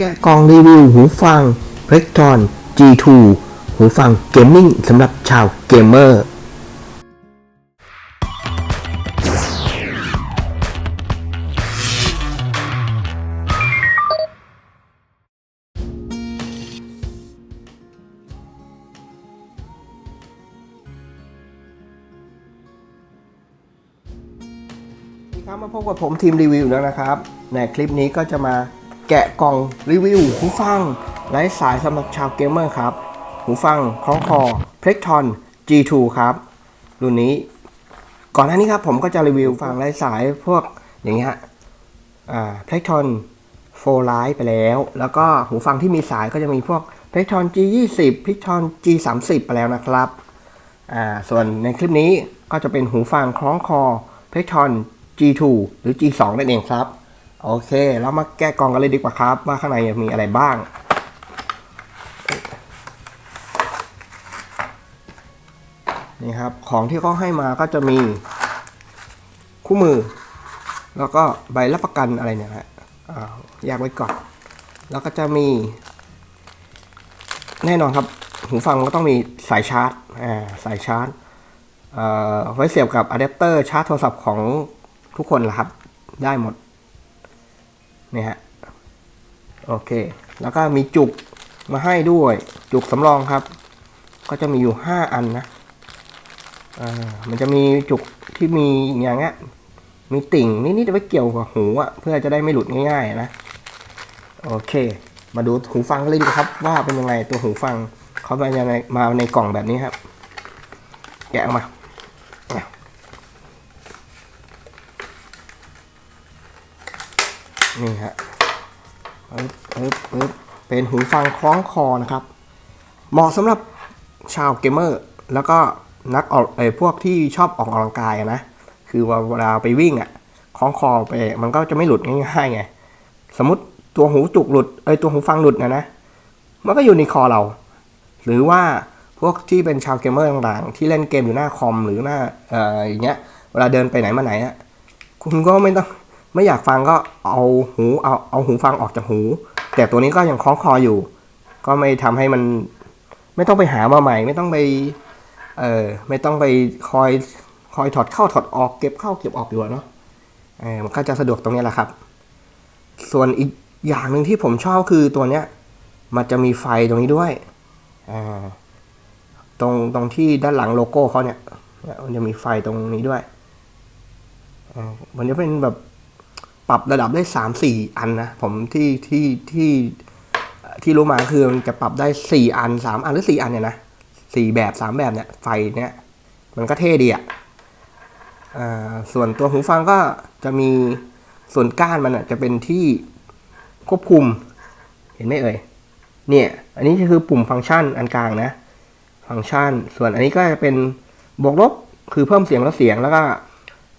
แกะกล่องรีวิวหูฟัง p r e c t o n G2 หูฟังเกมมิ่งสำหรับชาวเกมเมอร์สวัสดีครับมาพบกับผมทีมรีวิวแล้วนะครับ ในคลิปนี้ก็จะมา แกะกล่องรีวิวหูฟังไร้สายสำหรับชาวเกมเมอร์ครับ หูฟังคล้องคอ p l e c t o n G2 ครับ รุ่นนี้ ก่อนหน้านี้ครับผมก็จะรีวิวฟังไร้สายพวกอย่างเงี้ยอ่า p l e c t o n 4 Lite ไปแล้ว แล้วก็หูฟังที่มีสายก็จะมีพวก p l e c t o n G20 p l e c t o n G30 ไปแล้วนะครับอ่าส่วนในคลิปนี้ก็จะเป็นหูฟังคล้องคอ p l e c t o n G2 หรือ G2 นั่นเองครับ โอเค เรามาแกะกล่องกันเลยดีกว่าครับ ว่าข้างในมีอะไรบ้าง นี่ครับ ของที่เขาให้มาก็จะมี คู่มือ แล้วก็ใบรับประกันอะไรเนี่ยฮะอาแยกไว้ก่อน แล้วก็จะมี แน่นอนครับหูฟังก็ต้องมีสายชาร์จอ่าสายชาร์จไว้เสียบกับอะแดปเตอร์ชาร์จโทรศัพท์ของทุกคนละครับ ได้หมด นี่ฮะโอเค แล้วก็มีจุกมาให้ด้วยจุกสำรองครับ ก็จะมีอยู่ 5 อันนะอ่ามันจะมีจุกที่มีอย่างเงี้ยมีติ่งนิดๆไว้เกี่ยวกับหูอะเพื่อจะได้ไม่หลุดง่ายๆนะโอเค มาดูหูฟังกันเลยดีครับ ว่าเป็นยังไงตัวหูฟังเขามายังไงมาในกล่องแบบนี้ครับ แกะออกมาอะ นี่ฮะปึ๊บปึ๊บปึ๊บเป็นหูฟังคล้องคอนะครับ เหมาะสำหรับชาวเกมเมอร์ แล้วก็นักออกไอ้พวกที่ชอบออกกำลังกายนะ คือว่าเวลาไปวิ่งอะคล้องคอไปมันก็จะไม่หลุดง่ายๆไง สมมติตัวหูจุกหลุดเอ้ยตัวหูฟังหลุดนะนะ มันก็อยู่ในคอเรา หรือว่าพวกที่เป็นชาวเกมเมอร์ต่างๆ ที่เล่นเกมอยู่หน้าคอมหรือหน้าเอ่ออย่างเงี้ย เวลาเดินไปไหนมาไหนอะ คุณก็ไม่ต้อง ไม่อยากฟังก็เอาหูเอาเอาหูฟังออกจากหู แต่ตัวนี้ก็ยังคล้องคออยู่ ก็ไม่ทำให้มันไม่ต้องไปหามาใหม่ ไม่ต้องไปเออไม่ต้องไปคอยคอยถอดเข้าถอดออกเก็บเข้าเก็บออกอยู่เนาะเออมันก็จะสะดวกตรงนี้แหละครับ ส่วนอีกอย่างหนึ่งที่ผมชอบคือตัวเนี้ย มันจะมีไฟตรงนี้ด้วยอ่าตรงตรงที่ด้านหลังโลโก้เขาเนี่ยเนี่ยมันจะมีไฟตรงนี้ด้วยอ่ามันจะเป็นแบบ ปรับระดับได้สามสี่อันนะผมที่ที่ที่ที่รู้มาคือมันจะปรับได้สี่อันสามอันหรือสี่อันเนี่ยนะสี่แบบสามแบบเนี่ยไฟเนี่ยมันก็เท่ดีอะอ่าส่วนตัวหูฟังก็จะมีส่วนก้านมันอะจะเป็นที่ควบคุม เห็นไหมเอ่ยเนี่ยอันนี้คือปุ่มฟังก์ชันอันกลางนะ ฟังก์ชัน ส่วนอันนี้ก็จะเป็นบวกลบคือเพิ่มเสียงลดเสียงแล้วก็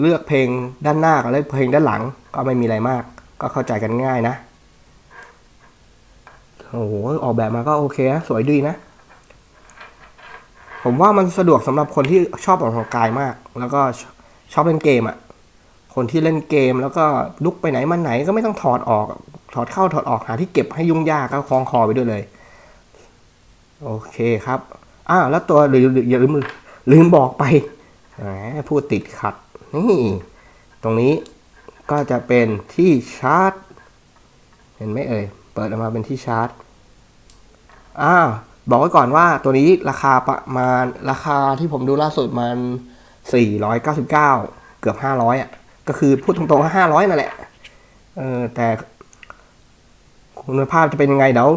เลือกเพลงด้านหน้ากับเลือกเพลงด้านหลังก็ไม่มีอะไรมาก ก็เข้าใจกันง่ายนะโอ้โหออกแบบมาก็โอเคนะสวยดีนะ ผมว่ามันสะดวกสำหรับคนที่ชอบออกกำลังกายมาก แล้วก็ชอบเล่นเกมอะคนที่เล่นเกมแล้วก็ลุกไปไหนมาไหนก็ไม่ต้องถอดออก ถอดเข้าถอดออกหาที่เก็บให้ยุ่งยากก็คล้องคอไปด้วยเลย โอเคครับอ้าวแล้วตัวลืมอย่าลืมลืมบอกไปแหมพูดติดขัด นี่ตรงนี้ก็จะเป็นที่ชาร์จ เห็นไหมเอ่ย เปิดออกมาเป็นที่ชาร์จอ้าบอกไว้ก่อนว่าตัวนี้ราคาประมาณราคาที่ผมดูล่าสุดมัน499 เกือบ 500อะ ก็คือพูดตรงๆว่า 500 นั่นแหละ เออแต่คุณภาพจะเป็นยังไงเดี๋ยว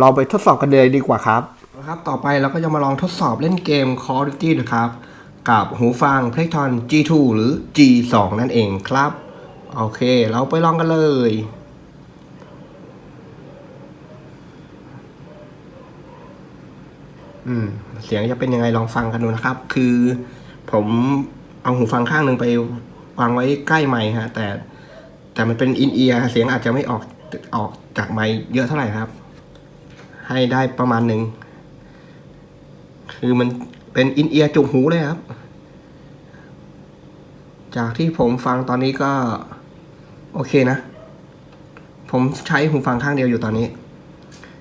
เราไปทดสอบกันเลยดีกว่าครับนะครับ ต่อไปเราก็จะมาลองทดสอบเล่นเกม Call of Duty นะครับ กับหูฟัง p l a y t o n G2 หรือ G2 นั่นเองครับ โอเค เราไปลองกันเลย อืม เสียงจะเป็นยังไงลองฟังกันดูนะครับ คือ ผมเอาหูฟังข้างหนึ่งไปวางไว้ใกล้ไมค์ฮะ แต่ แต่มันเป็นอินเอียร์เสียงอาจจะไม่ออกออกจากไมค์เยอะเท่าไหร่ครับ ให้ได้ประมาณหนึ่งคือมัน เป็นอินเอียร์จุกหูเลยครับ จากที่ผมฟังตอนนี้ก็ โอเคนะ ผมใช้หูฟังข้างเดียวอยู่ตอนนี้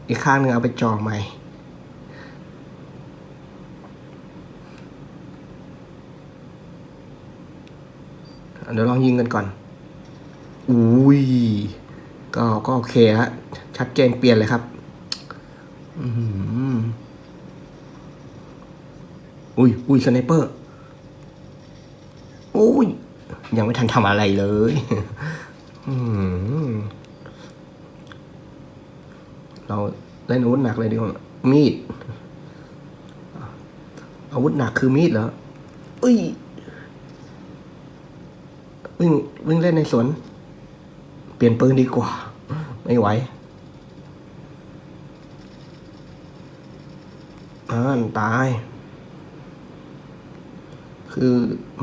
อีกข้างหนึ่งเอาไปจ่อใหม่เดี๋ยวลองยิงกันก่อน อุ้ย ก็ก็โอเคฮะ ชัดเจนเปลี่ยนเลยครับ อื อุ้ยอุ้ยสไนเปอร์อุ้ยยังไม่ทันทำอะไรเลยเราเล่นอาวุธหนักเลยดีกว่ามีด อาวุธหนักคือมีดเหรอเอ้ยวิ่งวิ่งเล่นในสวน เปลี่ยนปืนดีกว่า ไม่ไหวอ่านตาย คือ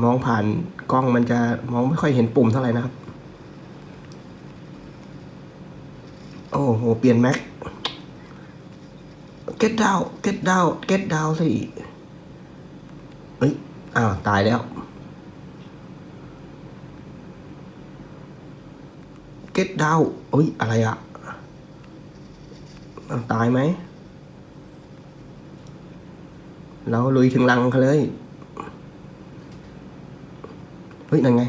มองผ่านกล้องมันจะมองไม่ค่อยเห็นปุ่มเท่าไหร่นะครับ โอ้โห เปลี่ยนแม็ก get down get down get down สิเอ้ย อ้าว ตายแล้ว get down เอ้ย อะไรอะตายไหม เราลุยถึงรังเขาเลย เฮ้ย นั่นไง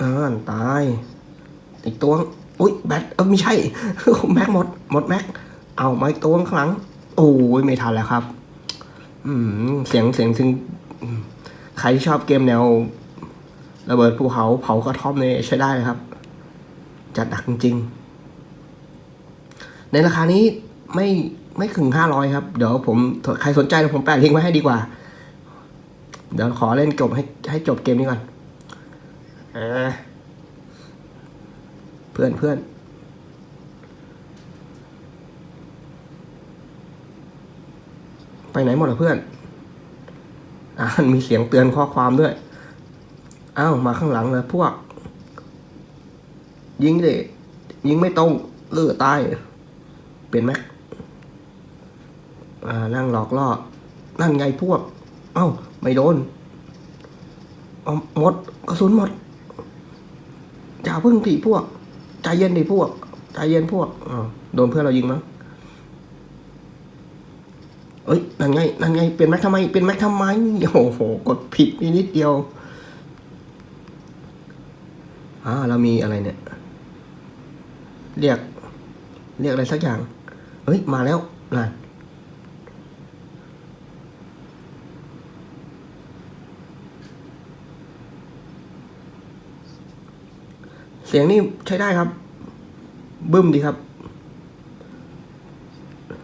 อ่าตายอีกตัวอุ้ยแบตเออไม่ใช่แม็กหมดหมดแม็กเอาไมาอีกตัวข้างหลังโอ้ยไม่ทันแล้วครับ อืมเสียงเสียงถึงใครที่ชอบเกมแนวระเบิดภูเขาเผากระท่อมเนี่ยใช้ได้เลยครับ จัดหนักจริง ในราคานี้ไม่ไม่ถึงห้าร้อยครับ เดี๋ยวผมใครสนใจเดี๋ยวผมแปะลิงก์ไว้ให้ดีกว่า เดี๋ยวขอเล่นจบให้ให้จบเกมนี้ก่อนอ่าเพื่อนเพื่อนไปไหนหมดล่ะเพื่อนอ่ามีเสียงเตือนข้อความด้วย อ้าว มาข้างหลังเลยพวก ยิงดิยิงไม่ตรงเออตายเปลี่ยนไหมอ่านั่งหลอกล่อนั่นไงพวก เอ้า ไม่โดนเอาหมดกระสุนหมดอย่าเพิ่งตีพวกใจเย็นดิพวกใจเย็นพวกอ้าวโดนเพื่อนเรายิงมั้งเอ้ยนั่นไงนั่นไงเป็นแม็กทำไมเป็นแม็กทำไมโอ้โหกดผิดนิดนิดเดียวอ่าเรามีอะไรเนี่ย เรียก เรียกอะไรสักอย่าง เฮ้ย มาแล้วนั่น เสียงนี่ใช้ได้ครับ บึ้มดีครับ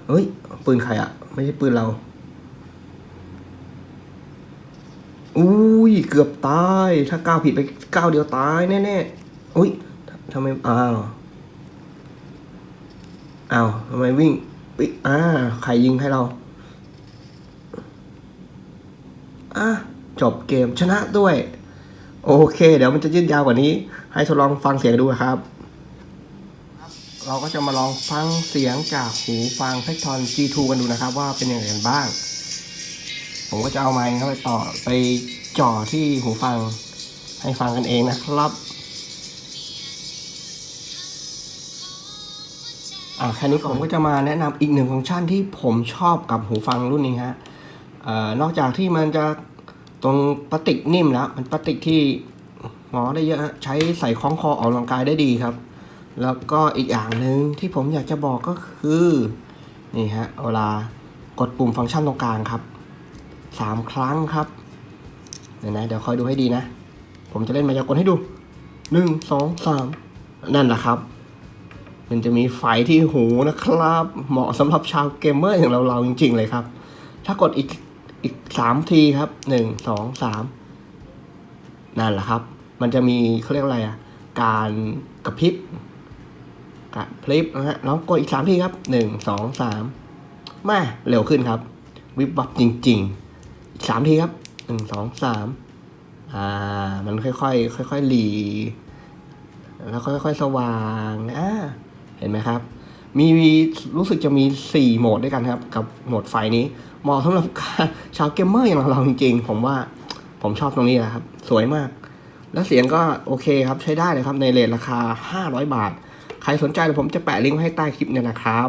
เฮ้ย ปืนใครอะไม่ใช่ปืนเรา อุ้ย เกือบตาย ถ้าก้าวผิดไปก้าวเดียวตายแน่ๆ อุ้ยทำไม อ้าว อ้าวทำไมวิ่งวิ่งอ่าใครยิงให้เรา อะจบเกมชนะด้วย โอเค เดี๋ยวมันจะยืดยาวกว่านี้ ให้ทดลองฟังเสียงดูครับ เราก็จะมาลองฟังเสียงจากหูฟังเพชรทอน G2 กันดูนะครับ ว่าเป็นอยังไงกันบ้าง ผมก็จะเอาไมค์เข้ไปต่อไปจ่อที่หูฟังให้ฟังกันเองนะครับอ่าแค่นี้ผมก็จะมาแนะนำอีกหนึ่งฟังก์ชันที่ผมชอบกับหูฟังรุ่นนี้ฮะอ่อนอกจากที่มันจะตรงพลาสติกนิ่มแล้ว มันพลาสติกที่ หมอได้เยอะฮะใช้ใส่คล้องคอออกกำลังกายได้ดีครับ แล้วก็อีกอย่างหนึ่งที่ผมอยากจะบอกก็คือนี่ฮะเวลากดปุ่มฟังก์ชันตรงกลางครับสามครั้งครับเดี๋ยวนะเดี๋ยวคอยดูให้ดีนะ ผมจะเล่นมายากลให้ดูหนึ่งสองสามนั่นแหละครับ มันจะมีไฟที่หูนะครับ เหมาะสำหรับชาวเกมเมอร์อย่างเราเราๆจริง ๆ เลยครับ ถ้ากดอีกอีกสามทีครับหนึ่งสองสามนั่นแหละครับ มันจะมีเขาเรียกอะไรอะ การกระพริบกระพริบนะฮะแลองกดอีกสามทีครับหนึ่งสองสามแม่เร็วขึ้นครับ วิบวับจริงๆอีกสามทีครับหนึ่งสองสามอ่า มันค่อยๆค่อยๆหลีแล้วค่อยๆสว่างอ่าเห็นไหมครับ มีรู้สึกจะมี 4 โหมดด้วยกันครับ กับโหมดไฟนี้เหมาะสำหรับชาวเกมเมอร์อย่างเราจริงๆ ผมว่าผมชอบตรงนี้แหละครับ สวยมาก แล้วเสียงก็โอเคครับใช้ได้เลยครับในเรทราคา 500 บาท ใครสนใจเดี๋ยวผมจะแปะลิงก์ไว้ให้ใต้คลิปเนี่ยนะครับ